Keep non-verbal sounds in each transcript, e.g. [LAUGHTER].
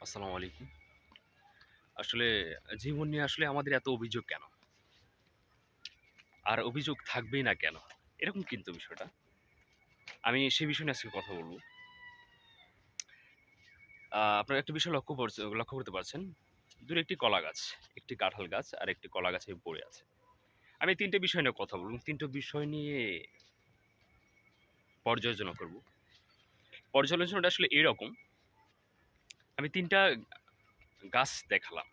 আসসালামু আলাইকুম। আসলে জীবন নিয়ে আসলে আমাদের এত অভিযোগ কেন? আর অভিযোগ থাকবেই না কেন? এরকম কিন্তু বিষয়টা। আমি সে বিষয় নিয়ে আজকে কথা বলব। আপনারা একটা বিষয় লক্ষ্য লক্ষ্য করতে পারছেন। দূরে একটি কলা গাছ, একটি কাঁঠাল গাছ আর একটি কলা গাছে পড়ে আছে। আমি তিনটে বিষয় নিয়ে কথা বলব। তিনটে বিষয় নিয়ে পর্যালোচনা করব। পর্যালোচনাটা আসলে এরকম আমি তিনটা গাছ দেখালাম।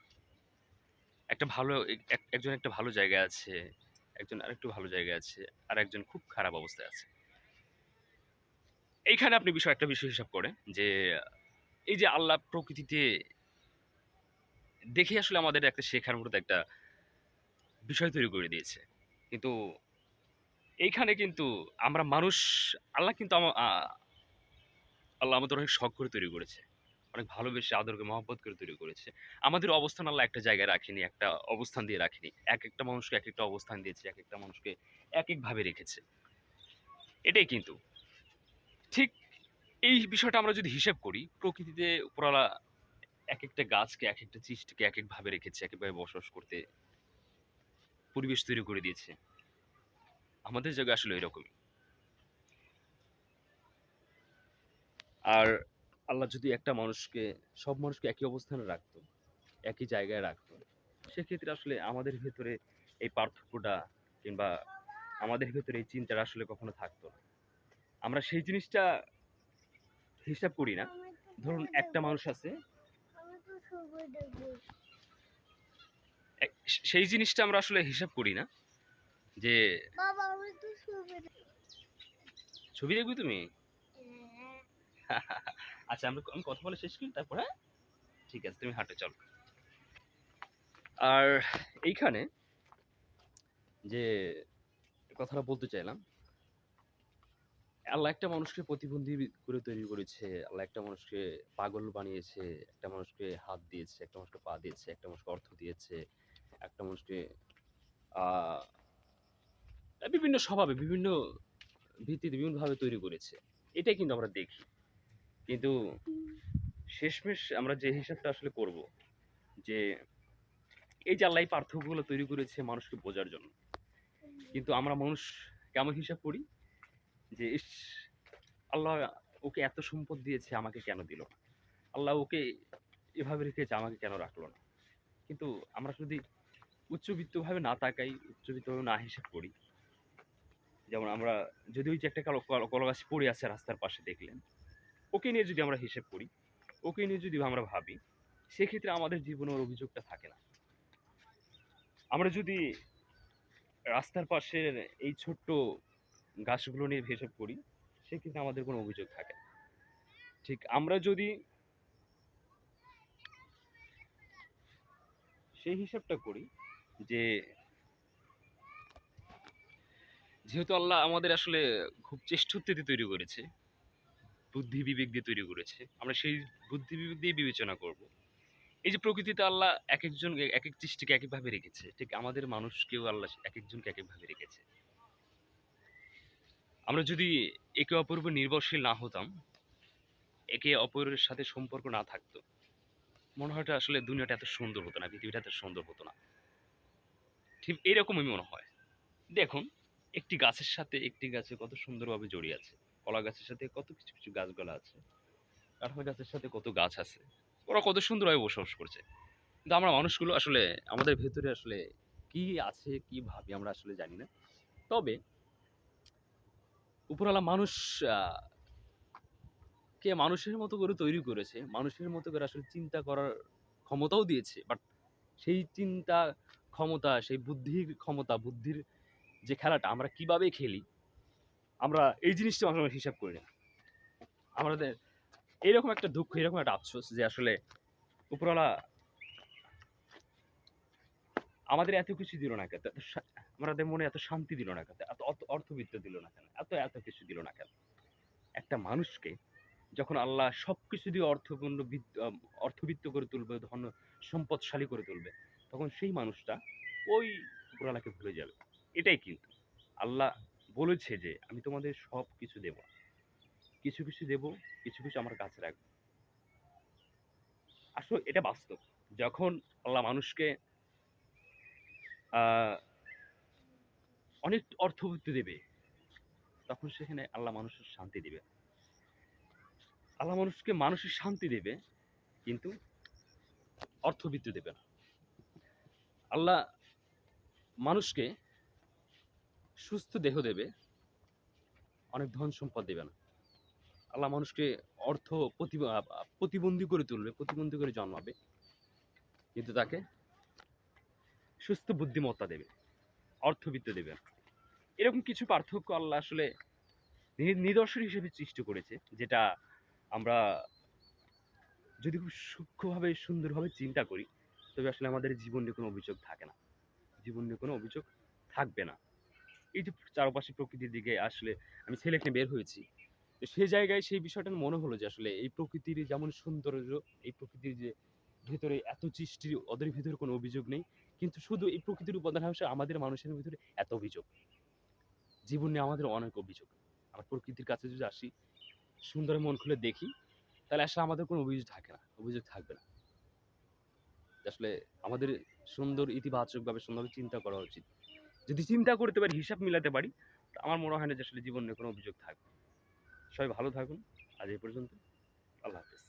একটা ভালো এক এক একজন একটা ভালো জায়গায় আছে, একজন আরেকটু ভালো জায়গায় আছে, আর একজন খুব খারাপ অবস্থায় আছে। এইখানে আপনি বিষয় একটা বিষয় হিসাব করেন যে, এই যে আল্লাহ প্রকৃতিতে দেখে আসলে আমাদের একটা শেখার মতো একটা বিষয় তৈরি করে দিয়েছে। কিন্তু এইখানে কিন্তু আমরা মানুষ আল্লাহ কিন্তু আল্লাহ আমাদের অনেক শখ করে তৈরি করেছে। অনেক ভালোবেসে আদর করে মহব্বত করে তৈরি করেছে। আমাদের অবস্থান আল্লাহ একটা জায়গায় রাখেনি, একটা অবস্থান দিয়ে রাখেনি। একেকটা মানুষকে একেকটা অবস্থান দিয়েছে, একেকটা মানুষকে একেকভাবে রেখেছে। এটাই কিন্তু। ঠিক এই বিষয়টা আমরা যদি হিসাব করি, প্রকৃতিতে উপরওয়ালা একেকটা গাছকে, একেকটা সৃষ্টিকে একেকভাবে রেখেছে, একেকভাবে বসবাস করতে পরিবেশ তৈরি করে দিয়েছে। আমাদের জায়গায় আসলে এরকমই। আর আল্লাহ যদি একটা মানুষকে সব মানুষকে একই অবস্থানে রাখতো, একই জায়গায় রাখতো, সেক্ষেত্রে আসলে আমাদের ভেতরে এই পার্থক্যটা কিংবা আমাদের ভেতরে এই চিন্তাটা আসলে কখনো থাকতো না। আমরা সেই জিনিসটা হিসাব করি না। ধরুন একটা মানুষ আছে সেই জিনিসটা আমরা আসলে হিসাব করি না। যে ছবি ছবি দেখবি তুমি? [LAUGHS] আচ্ছা আমরা আমি কথা বলা শেষ করি তারপর? ঠিক আছে তুমি হাঁটে চলো। আর এইখানে যে কথাটা বলতে চাইলাম আল্লাহ একটা মানুষকে প্রতিবন্ধী করে তৈরি করেছে। আল্লাহ একটা মানুষকে পাগল বানিয়েছে, একটা মানুষকে হাত দিয়েছে, একটা মানুষকে পা দিয়েছে, একটা মানুষকে অর্থ দিয়েছে, একটা মানুষকে বিভিন্ন স্বভাবে, বিভিন্ন ভিত্তিতে বিভিন্নভাবে তৈরি করেছে। এটাই কিন্তু আমরা দেখি। কিন্তু শেষমেশ আমরা যে হিসাবটা আসলে করব যে এই এই পার্থক্যগুলো তৈরি করেছে মানুষকে বোঝার জন্য। কিন্তু আমরা মানুষ কেমন হিসাব করি? যে ইস! আল্লাহ ওকে এত সম্পদ দিয়েছে আমাকে কেন দিল না? আল্লাহ ওকে এভাবে রেখেছে আমাকে কেন রাখল না? কিন্তু আমরা যদি উচ্চবিত্তভাবে না তাকাই, উচ্চবিত্তভাবে না হিসাব করি যেমন আমরা যদি ওই যে একটা কালো কলা কলা পড়ে আছে রাস্তার পাশে দেখলেন, ওকে নিয়ে যদি আমরা হিসেব করি, ওকে নিয়ে যদি আমরা ভাবি, সেক্ষেত্রে আমাদের জীবনে ওর অভিযোগটা থাকে না। আমরা যদি রাস্তার পাশের এই ছোট্ট গাছগুলো নিয়ে হিসাব করি, সেক্ষেত্রে আমাদের কোনো অভিযোগ থাকে না। ঠিক আমরা যদি সেই হিসাবটা করি যে যেহেতু আল্লাহ আমাদের আসলে খুব চেষ্টাতে দিয়ে তৈরি করেছে, বুদ্ধি বিবেক দিয়ে তৈরি করেছে। আমরা সেই বুদ্ধি বিবেক দিয়ে বিবেচনা করব। এই যে প্রকৃতিতে আল্লাহ একেকজন একেক সৃষ্টিকে একেকভাবে রেখেছে, ঠিক আমাদের মানুষকেও আল্লাহ একেকজনকে একেকভাবে রেখেছে। আমরা যদি একে অপরের উপর নির্ভরশীল না হতাম, একে অপরের সাথে সম্পর্ক না থাকতো, মনে হয় আসলে দুনিয়াটা এত সুন্দর হতো না, পৃথিবীটা এত সুন্দর হতো না। ঠিক এরকমই মনে হয়। দেখুন, একটি গাছের সাথে একটি গাছে কত সুন্দরভাবে জড়িয়ে আছে। কলা গাছের সাথে কত কিছু, কিছু গাছপালা আছে। কাঁঠাল গাছের সাথে কত গাছ আছে। ওরা কত সুন্দরভাবে বসবাস করছে। কিন্তু আমরা মানুষগুলো আসলে আমাদের ভেতরে আসলে কি আছে, কি ভাবি আমরা আসলে জানি না। তবে উপরওয়ালা মানুষ কে মানুষের মতো করে তৈরি করেছে। মানুষের মতো করে আসলে চিন্তা করার ক্ষমতাও দিয়েছে। বাট সেই চিন্তা ক্ষমতা, সেই বুদ্ধির ক্ষমতা, বুদ্ধির যে খেলাটা আমরা কীভাবে খেলি, আমরা এই জিনিসটা সময় হিসাব করি না। আমাদের এরকম একটা দুঃখ, এরকম একটা আফসোস যে আসলে উপরওয়ালা আমাদের এত কিছু দিল না কেন? আমাদের মনে এত শান্তি দিল না কেন? এত অর্থ অর্থবিত্ত দিল না কেন? এত, এত কিছু দিল না কেন? একটা মানুষকে যখন আল্লাহ সবকিছু দিয়ে অর্থপূর্ণ অর্থবিত্ত করে তুলবে, ধন সম্পদশালী করে তুলবে, তখন সেই মানুষটা ওই উপরওয়ালাকে ভুলে যাবে। এটাই কিন্তু। আল্লাহ বলেছে যে, "আমি তোমাদের সবকিছু দেব। কিছু, কিছু দেব, কিছু, কিছু আমার কাছে রাখব।" আসলে এটা বাস্তব। যখন আল্লাহ মানুষকে অনেক অর্থবৃত্তি দেবে তখন সেখানে আল্লাহ মানুষের শান্তি দিবে। আল্লাহ মানুষকে মানুষের শান্তি দেবে কিন্তু অর্থবৃত্তি দেবে না। আল্লাহ মানুষকে সুস্থ দেহ দেবে, অনেক ধন সম্পদ দেবে না। আল্লাহ মানুষকে অর্থ প্রতিবন্ধী করে তুলবে, প্রতিবন্ধী করে জন্মাবে। কিন্তু তাকে সুস্থ বুদ্ধিমত্তা দেবে, অর্থবিত্ত দেবে। এরকম কিছু পার্থক্য আল্লাহ আসলে নিদর্শন হিসেবে সৃষ্টি করেছে, যেটা আমরা যদি খুব সূক্ষ্মভাবে, সুন্দরভাবে চিন্তা করি, তবে আসলে আমাদের জীবন নিয়ে কোনো অভিযোগ থাকে না। জীবন নিয়ে কোনো অভিযোগ থাকবে না। এই যে চারপাশে প্রকৃতির দিকে আসলে আমি ছেলেকে বের হয়েছি। তো সেই জায়গায় সেই বিষয়টা মনে হলো যে আসলে এই প্রকৃতির যেমন সৌন্দর্য, এই প্রকৃতির যে ভেতরে এত সৃষ্টি ওদের ভিতরে কোনো অভিযোগ নেই। কিন্তু শুধু এই প্রকৃতির উপাদান হচ্ছে আমাদের মানুষের ভিতরে এত অভিযোগ। জীবন নিয়ে আমাদের অনেক অভিযোগ। আমরা প্রকৃতির কাছে যদি আসি, সুন্দর মন খুলে দেখি, তাহলে আসলে আমাদের কোনো অভিযোগ থাকে না, অভিযোগ থাকবে না। আসলে আমাদের সুন্দর, ইতিবাচকভাবে সুন্দর চিন্তা করা উচিত। যদি চিন্তা করতে পারি হিসাব মিলাতে পারি আমার মনে হয় না যে আসলে জীবনে কোনো অভিযোগ থাকবে। সবাই ভালো থাকুন। আজ এই পর্যন্ত আল্লাহ হাফেজ।